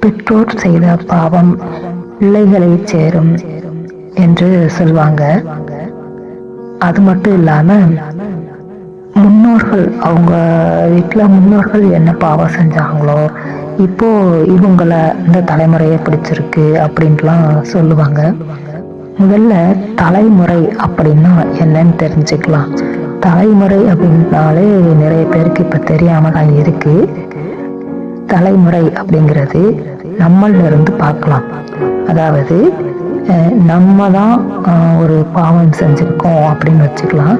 பெற்றோர் செய்த பாவம் பிள்ளைகளை சேரும் என்று சொல்லுவாங்க அது மட்டும் இல்லாம முன்னோர்கள் அவங்க வீட்டுல முன்னோர்கள் என்ன பாவம் செஞ்சாங்களோ இப்போ இவங்கள இந்த தலைமுறையை பிடிச்சிருக்கு அப்படின்ட்டுலாம் சொல்லுவாங்க. முதல்ல தலைமுறை அப்படின்னா என்னன்னு தெரிஞ்சுக்கலாம். தலைமுறை அப்படின்னாலே நிறைய பேருக்கு இப்ப தெரியாம தான் இருக்கு. தலைமுறை அப்படிங்கிறது நம்மள்ல இருந்து பார்க்கலாம். அதாவது நம்ம தான் ஒரு பாவம் செஞ்சிருக்கோம் அப்படின்னு வச்சுக்கலாம்.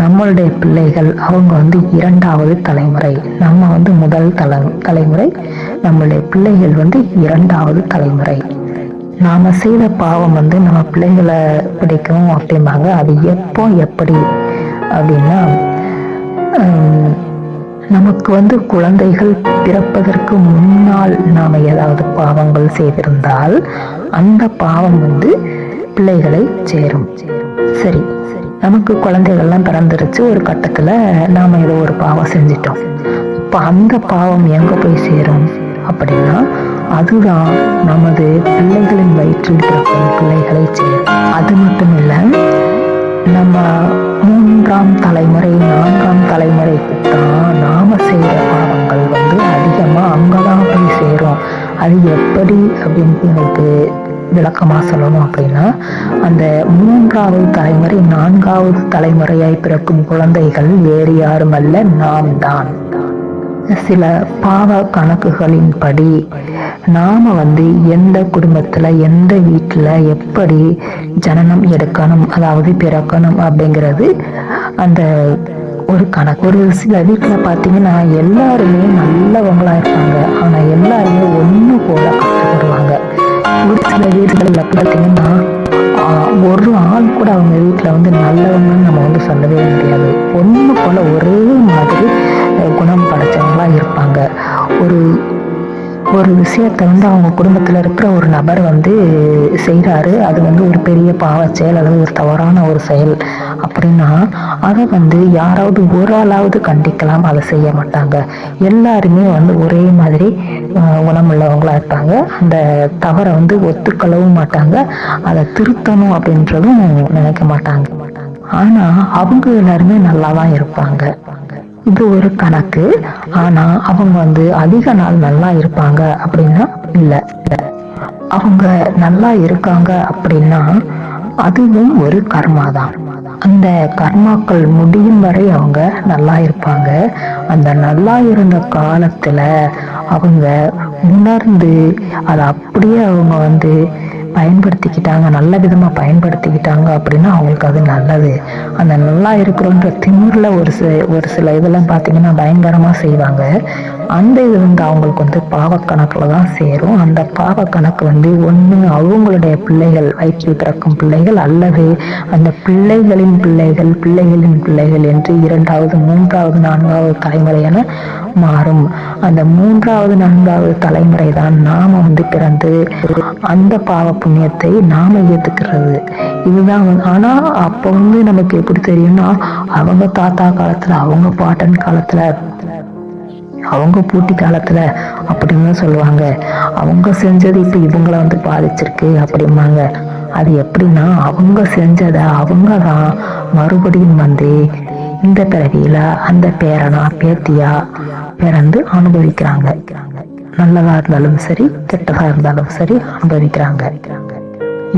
நம்மளுடைய பிள்ளைகள் அவங்க வந்து இரண்டாவது தலைமுறை. நம்ம வந்து முதல் தலை தலைமுறை. நம்மளுடைய பிள்ளைகள் வந்து இரண்டாவது தலைமுறை. நாம் செய்த பாவம் வந்து நம்ம பிள்ளைகளை பிடிக்கும் அப்படிம்பாங்க. அது எப்போ எப்படி அப்படின்னா நமக்கு வந்து குழந்தைகள் பிறப்பதற்கு முன்னால் நாம் ஏதாவது பாவங்கள் செய்திருந்தால் அந்த பாவம் வந்து பிள்ளைகளை சேரும். சரி நமக்கு குழந்தைகள்லாம் பிறந்துருச்சு. ஒரு கட்டத்தில் நாம் ஏதோ ஒரு பாவம் செஞ்சிட்டோம். இப்போ அந்த பாவம் எங்கே போய் சேரும் அப்படின்னா அதுதான் நமது பிள்ளைகளின் வயிற்றில் பிறக்கும் பிள்ளைகளை சேரும். அது மட்டும் இல்லை நம்ம மூன்றாம் தலைமுறை நான்காம் தலைமுறைக்கு தான் நாம செய்கிற பாவங்கள் வந்து அதிகமாக அங்கே தான் போய் சேரும். அது எப்படி அப்படின்ட்டு எங்களுக்கு விளக்கமாக சொல்லணும் அப்படின்னா அந்த மூன்றாவது தலைமுறை நான்காவது தலைமுறையாய் பிறக்கும் குழந்தைகள் வேறு யாரும் அல்ல நாம் தான் சில பாவ கணக்குகளின்படி நாம வந்து எந்த குடும்பத்தில் எந்த வீட்டில் எப்படி ஜனனம் எடுக்கணும் அதாவது பிறக்கணும் அப்படிங்கிறது அந்த ஒரு கணக்கு. ஒரு சில வீட்டுல பார்த்தீங்கன்னா எல்லாருமே நல்லவங்களா இருப்பாங்க. ஆனா எல்லாருமே ஒன்று போல கஷ்டப்படுவாங்க ஒரு சில வீடுகளில் பார்த்தீங்கன்னா ஒரு ஆள் கூட அவங்க வீட்டில் வந்து நல்லவங்கன்னு நம்ம வந்து சொல்லவே முடியாது. ஒன்று போல ஒரே ஒரு ஒரு விஷயத்தை வந்து அவங்க குடும்பத்தில் இருக்கிற ஒரு நபர் வந்து செய்கிறாரு அது வந்து ஒரு பெரிய பாவ செயல் அல்லது ஒரு தவறான ஒரு செயல் அப்படின்னா அதை வந்து யாராவது ஒரு ஆளாவது கண்டிக்கலாம். அதை செய்ய மாட்டாங்க. எல்லாருமே வந்து ஒரே மாதிரி அஹ், இருப்பாங்க. அந்த தவறை வந்து ஒத்துக்கொள்ளவும் மாட்டாங்க. அதை திருத்தணும் அப்படின்றதும் நினைக்க மாட்டாங்க. ஆனால் அவங்க எல்லாருமே நல்லா தான் இருப்பாங்க. இது ஒரு கணக்கு. ஆனா அவங்க வந்து அதிக நாள் நல்லா இருப்பாங்க அப்படின்னா இல்ல. அவங்க நல்லா இருக்காங்க அப்படின்னா அதுவும் ஒரு கர்மா தான் அந்த கர்மாக்கள் முடியும் வரை அவங்க நல்லா இருப்பாங்க. அந்த நல்லா இருந்த காலத்துல அவங்க உணர்ந்து அதை அப்படியே அவங்க வந்து பயன்படுத்திக்கிட்டாங்க நல்ல விதமாக பயன்படுத்திக்கிட்டாங்க அப்படின்னா அவங்களுக்கு அது நல்லது. அந்த நல்லா இருக்கிறோன்ற திமிரில் ஒரு சில ஒரு சில இதெல்லாம் பார்த்தீங்கன்னா பயங்கரமாக செய்வாங்க. அந்த இது வந்து அவங்களுக்கு வந்து பாவக்கணக்கில் தான் சேரும். அந்த பாவக்கணக்கு வந்து ஒன்று அவங்களுடைய பிள்ளைகள் வயிற்றில் பிறக்கும் பிள்ளைகள் அல்லது அந்த பிள்ளைகளின் பிள்ளைகள் பிள்ளைகளின் பிள்ளைகள் என்று இரண்டாவது மூன்றாவது நான்காவது தலைமுறை என மாறும். அந்த மூன்றாவது நான்காவது தலைமுறை தான் நாம் வந்து பிறந்து அந்த பாவ புண்ணியத்தை நாம ஏத்துக்கிறது. இதுதான் வந்து- ஆனா அப்போ வந்து நமக்கு எப்படி தெரியும்னா அவங்க தாத்தா காலத்துல அவங்க பாட்டன் காலத்துல அவங்க பூட்டி காலத்துல அப்படின்னு சொல்லுவாங்க. அவங்க செஞ்சது இப்ப இவங்கள வந்து பாதிச்சிருக்கு அப்படிம்பாங்க. அது எப்படின்னா அவங்க செஞ்சதை அவங்க தான் மறுபடியும் வந்து இந்த பிறவியில அந்த பேரனா பேத்தியா பிறந்து அனுபவிக்கிறாங்க. நல்லதாக இருந்தாலும் சரி கெட்டதாக இருந்தாலும் சரி அனுபவிக்கிறாங்க.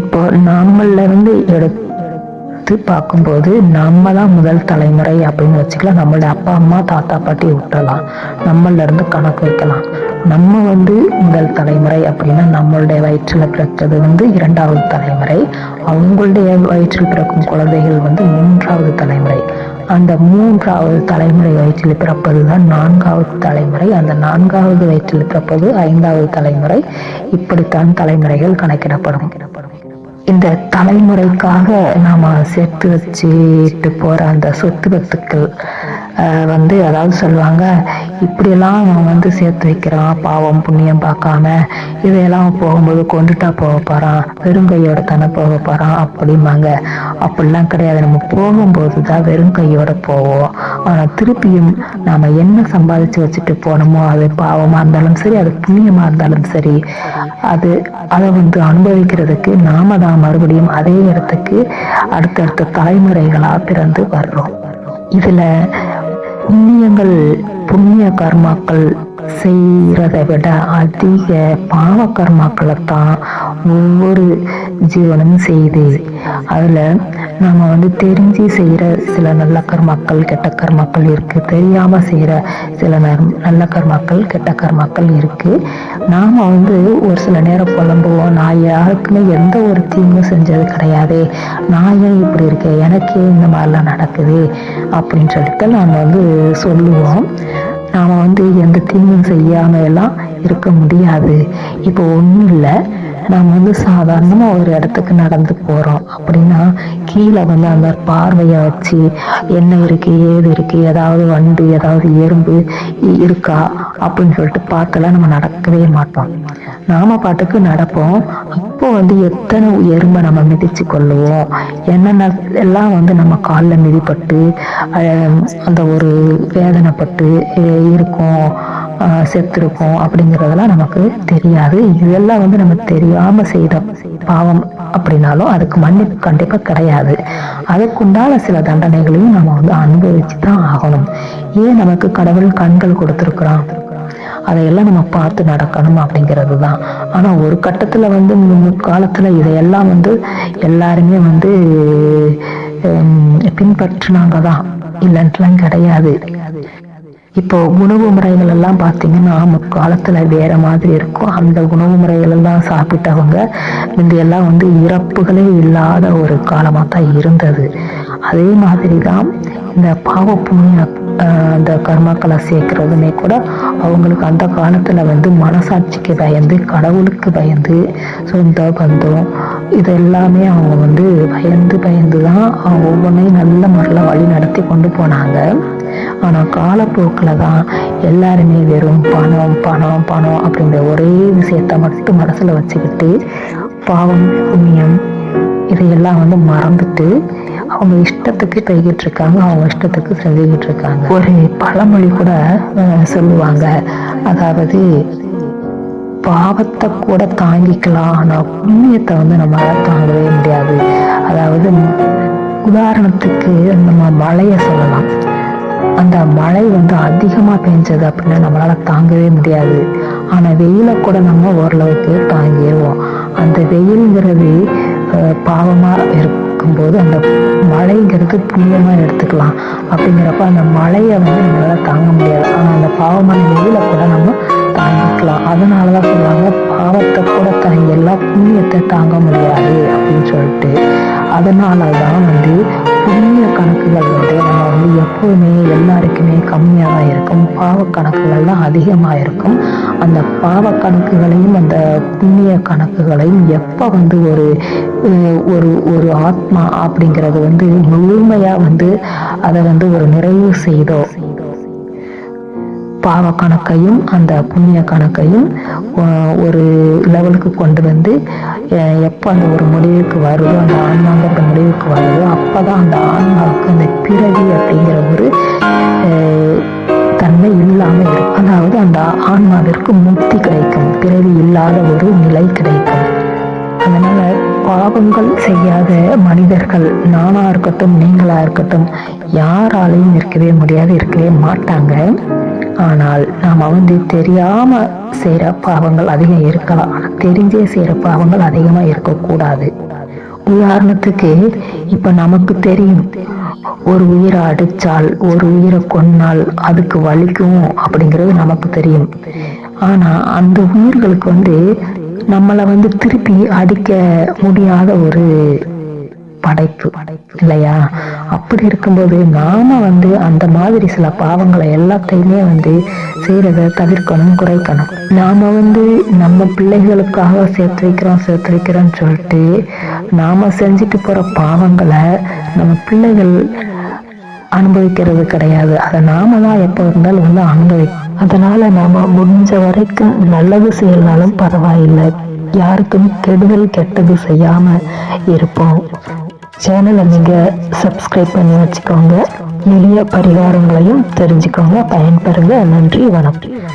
இப்போ நம்மள இருந்து எடுத்து பார்க்கும்போது நம்ம தான் முதல் தலைமுறை அப்படின்னு வச்சுக்கலாம். நம்மளோட அப்பா அம்மா தாத்தா பாட்டி விட்டலாம். நம்மள இருந்து கணக்கு வைக்கலாம். நம்ம வந்து முதல் தலைமுறை அப்படின்னா நம்மளுடைய வயிற்றில் பிறக்கிறது வந்து இரண்டாவது தலைமுறை. அவங்களுடைய வயிற்றில் பிறக்கும் குழந்தைகள் வந்து மூன்றாவது தலைமுறை. அந்த மூன்றாவது தலைமுறை வயிற்றில் பிறப்பது தான் நான்காவது தலைமுறை. அந்த நான்காவது வயிற்றில் பிறப்பது ஐந்தாவது தலைமுறை. இப்படித்தான் தலைமுறைகள் கணக்கிடப்படும். இந்த தலைமுறைக்காக நாம சேர்த்து வச்சுட்டு போற அந்த சொத்து வத்துக்கள் வந்து அதாவது சொல்லுவாங்க இப்படியெல்லாம் அவன் வந்து சேர்த்து வைக்கிறான் பாவம் புண்ணியம் பார்க்காம இதையெல்லாம் போகும்போது கொண்டுட்டா போக போகிறான் வெறும் கையோட தானே போக போகிறான் அப்படிம்பாங்க. அப்படிலாம் கிடையாது. நம்ம போகும்போது தான் வெறும் கையோட போவோம். ஆனால் திருப்பியும் நாம் என்ன சம்பாதிச்சு வச்சுட்டு போனோமோ அது பாவமாக இருந்தாலும் சரி அது புண்ணியமாக இருந்தாலும் சரி அது அதை வந்து அனுபவிக்கிறதுக்கு நாம தான் மறுபடியும் அதே இடத்துக்கு அடுத்தடுத்த தலைமுறைகளாக பிறந்து வர்றோம். இதுல புண்ணியங்கள் புண்ணிய கர்மாக்கள் செய்கிறத விட அதிக பாவ கர்மாக்களை தான் ஒவ்வொரு ஜீவனும் செய்யுது அதில் நம்ம வந்து தெரிஞ்சு செய்கிற சில நல்ல கர்மாக்கள் கெட்ட கர்மாக்கள் இருக்குது தெரியாமல் செய்கிற சில நர்- நல்ல கர்மாக்கள் கெட்ட கர்மாக்கள் இருக்குது நாம் வந்து ஒரு சில நேரம் புலம்புவோம். நான் யாருக்குமே எந்த ஒரு தீங்கும் செஞ்சது கிடையாது. நான் ஏன் இப்படி இருக்கேன்? எனக்கே இந்த மாதிரிலாம் நடக்குது. அப்படின்னு சொல்லிட்டு நாம் வந்து சொல்லுவோம். நாம் வந்து எந்த தீங்கும் செய்யாமல் எல்லாம் இருக்க முடியாது. இப்போ ஒன்றும் இல்லை நாம் வந்து சாதாரணமாக ஒரு இடத்துக்கு நடந்து போகிறோம் அப்படின்னா கீழே வந்து அந்த பார்வையை வச்சு என்ன இருக்கு ஏது இருக்கு ஏதாவது வண்டு ஏதாவது எறும்பு இருக்கா அப்படின்னு சொல்லிட்டு பார்த்துலாம் நம்ம நடக்கவே மாட்டோம். நாம பாட்டுக்கு நடப்போம். அப்போ வந்து எத்தனை எறும்பை நம்ம மிதிச்சு கொள்ளுவோம்? என்னென்ன எல்லாம் வந்து நம்ம காலில் மிதிப்பட்டு அந்த ஒரு வேதனைப்பட்டு இருக்கும். செத்துருக்கோம் அப்படிங்கிறதெல்லாம் நமக்கு தெரியாது. இதெல்லாம் வந்து நம்ம தெரியாம செய்த பாவம் அப்படின்னாலும் அதுக்கு மன்னிப்பு கண்டிப்பா கிடையாது. அதுக்குண்டான சில தண்டனைகளையும் நம்ம வந்து அனுபவிச்சு தான் ஆகணும். ஏன் நமக்கு கடவுள் கண்கள் கொடுத்துருக்குறான்? அதையெல்லாம் நம்ம பார்த்து நடக்கணும் அப்படிங்கிறது தான் ஆனால் ஒரு கட்டத்தில் வந்து முற்காலத்தில் இதையெல்லாம் வந்து எல்லாருமே வந்து பின்பற்றினாங்க தான் இல்லைன்ட்டுலாம் கிடையாது. இப்போ உணவு முறைகள் எல்லாம் பார்த்தீங்கன்னா முற்காலத்துல வேற மாதிரி இருக்கும். அந்த உணவு முறைகள் எல்லாம் சாப்பிட்டவங்க முந்தையெல்லாம் வந்து இறப்புகளே இல்லாத ஒரு காலமாக தான் இருந்தது. அதே மாதிரி தான் இந்த பாவ புண்ணிய அந்த கர்மாக்களை சேர்க்கறதுமே கூட அவங்களுக்கு அந்த காலத்தில் வந்து மனசாட்சிக்கு பயந்து கடவுளுக்கு பயந்து சொந்த பந்தம் இது எல்லாமே அவங்க வந்து பயந்து பயந்து தான் அவங்க ஒவ்வொன்றையும் நல்ல முறையில் வழி நடத்தி கொண்டு போனாங்க. ஆனால் காலப்போக்கில் தான் எல்லாருமே வெறும் பணம் பணம் பணம் அப்படிங்கிற ஒரே விஷயத்த மட்டும் மனசில் வச்சுக்கிட்டு பாவம் புண்ணியம் இதையெல்லாம் வந்து மறந்துட்டு அவங்க இஷ்டத்துக்கு போய்கிட்டு இருக்காங்க அவங்க இஷ்டத்துக்கு செஞ்சுக்கிட்டு இருக்காங்க ஒரு பழமொழி கூட சொல்லுவாங்க. அதாவது பாவத்தை கூட தாங்கிக்கலாம் ஆனால் புண்ணியத்தை வந்து நம்மளால் தாங்கவே முடியாது. அதாவது உதாரணத்துக்கு நம்ம மழையை சொல்லலாம். அந்த மழை வந்து அதிகமாக பெஞ்சது அப்படின்னா நம்மளால தாங்கவே முடியாது. ஆனால் வெயிலை கூட நம்ம ஓரளவுக்கு தாங்கிடுவோம் அந்த வெயில்ங்கிறது பாவமாக இருக்கும்போது அந்த மழைங்கிறது புண்ணியமாக எடுத்துக்கலாம். அப்படிங்கிறப்ப அந்த மழையை வந்து நம்மளால தாங்க முடியாது. ஆனால் அந்த பாவமான வெயிலை கூட நம்ம தாங்கிக்கலாம். அதனால தான் சொல்லுவாங்க பாவத்தை கூட தாங்கி எல்லாம் புண்ணியத்தை தாங்க முடியாது அப்படின்னு சொல்லிட்டு. அதனால தான் வந்து புண்ணிய கணக்குகள் வந்து நம்ம வந்து எப்போதுமே எல்லாருக்குமே கம்மியாக தான் இருக்கும். பாவ கணக்குகள்லாம் அதிகமாக இருக்கும் அந்த பாவ கணக்குகளையும் அந்த புண்ணிய கணக்குகளையும் எப்போ வந்து ஒரு ஒரு ஒரு ஆத்மா அப்படிங்கிறது வந்து முழுமையாக வந்து அதை வந்து ஒரு நிறைவு செய்தோ? பாவ கணக்கையும் அந்த புண்ணிய கணக்கையும் ஒரு லெவலுக்கு கொண்டு வந்து எப்போ அந்த ஒரு முடிவுக்கு வருதோ அந்த ஆன்மாங்கிற முடிவுக்கு வருதோ அப்போதான் அந்த ஆன்மாவுக்கு அந்த பிறவி அப்படிங்கிற ஒரு தன்மை இல்லாமல் இருக்கும். அதாவது அந்த ஆன்மாவிற்கு முக்தி கிடைக்கும் பிறவி இல்லாத ஒரு நிலை கிடைக்கும். அதனால பாவங்கள் செய்யாத மனிதர்கள் நானா இருக்கட்டும் நீங்களா இருக்கட்டும் யாராலையும் இருக்கவே முடியாது இருக்கவே மாட்டாங்க. ஆனால் நாம் வந்து தெரியாம செய்கிற பாவங்கள் அதிகம் இருக்கலாம். ஆனால் தெரிஞ்சே செய்கிற பாவங்கள் அதிகமாக இருக்கக்கூடாது. உதாரணத்துக்கு இப்ப நமக்கு தெரியும் ஒரு உயிரை அடிச்சால் ஒரு உயிரை கொன்னால் அதுக்கு வலிக்கும் அப்படிங்கிறது நமக்கு தெரியும். ஆனா அந்த உயிர்களுக்கு வந்து நம்மளை வந்து திருப்பி அடிக்க முடியாத ஒரு படைப்பு. இல்லையா? அப்படி இருக்கும்போது நாம வந்து அந்த மாதிரி சில பாவங்களை எல்லாத்தையுமே வந்து செய்யறத தவிர்க்கணும் குறைக்கணும். நாம வந்து நம்ம பிள்ளைகளுக்காக சேர்த்து வைக்கிறோம் சேர்த்து வைக்கிறோம்னு சொல்லிட்டு நாம செஞ்சுட்டு போற பாவங்களை நம்ம பிள்ளைகள் அனுபவிக்கிறது கிடையாது. அதை நாம தான் எப்போ இருந்தாலும் வந்து அனுபவி அதனால நாம முடிஞ்ச வரைக்கும் நல்லது செய்யலனாலும் பரவாயில்லை. யாருக்கும் கெடுதல் கெட்டது செய்யாம இருப்போம். சேனலை நீங்க சப்ஸ்கிரைப் பண்ணி வச்சுக்கோங்க. எளிய பரிகாரங்களையும் தெரிஞ்சுக்கோங்க. பயன்பெறுங்க. நன்றி வணக்கம்.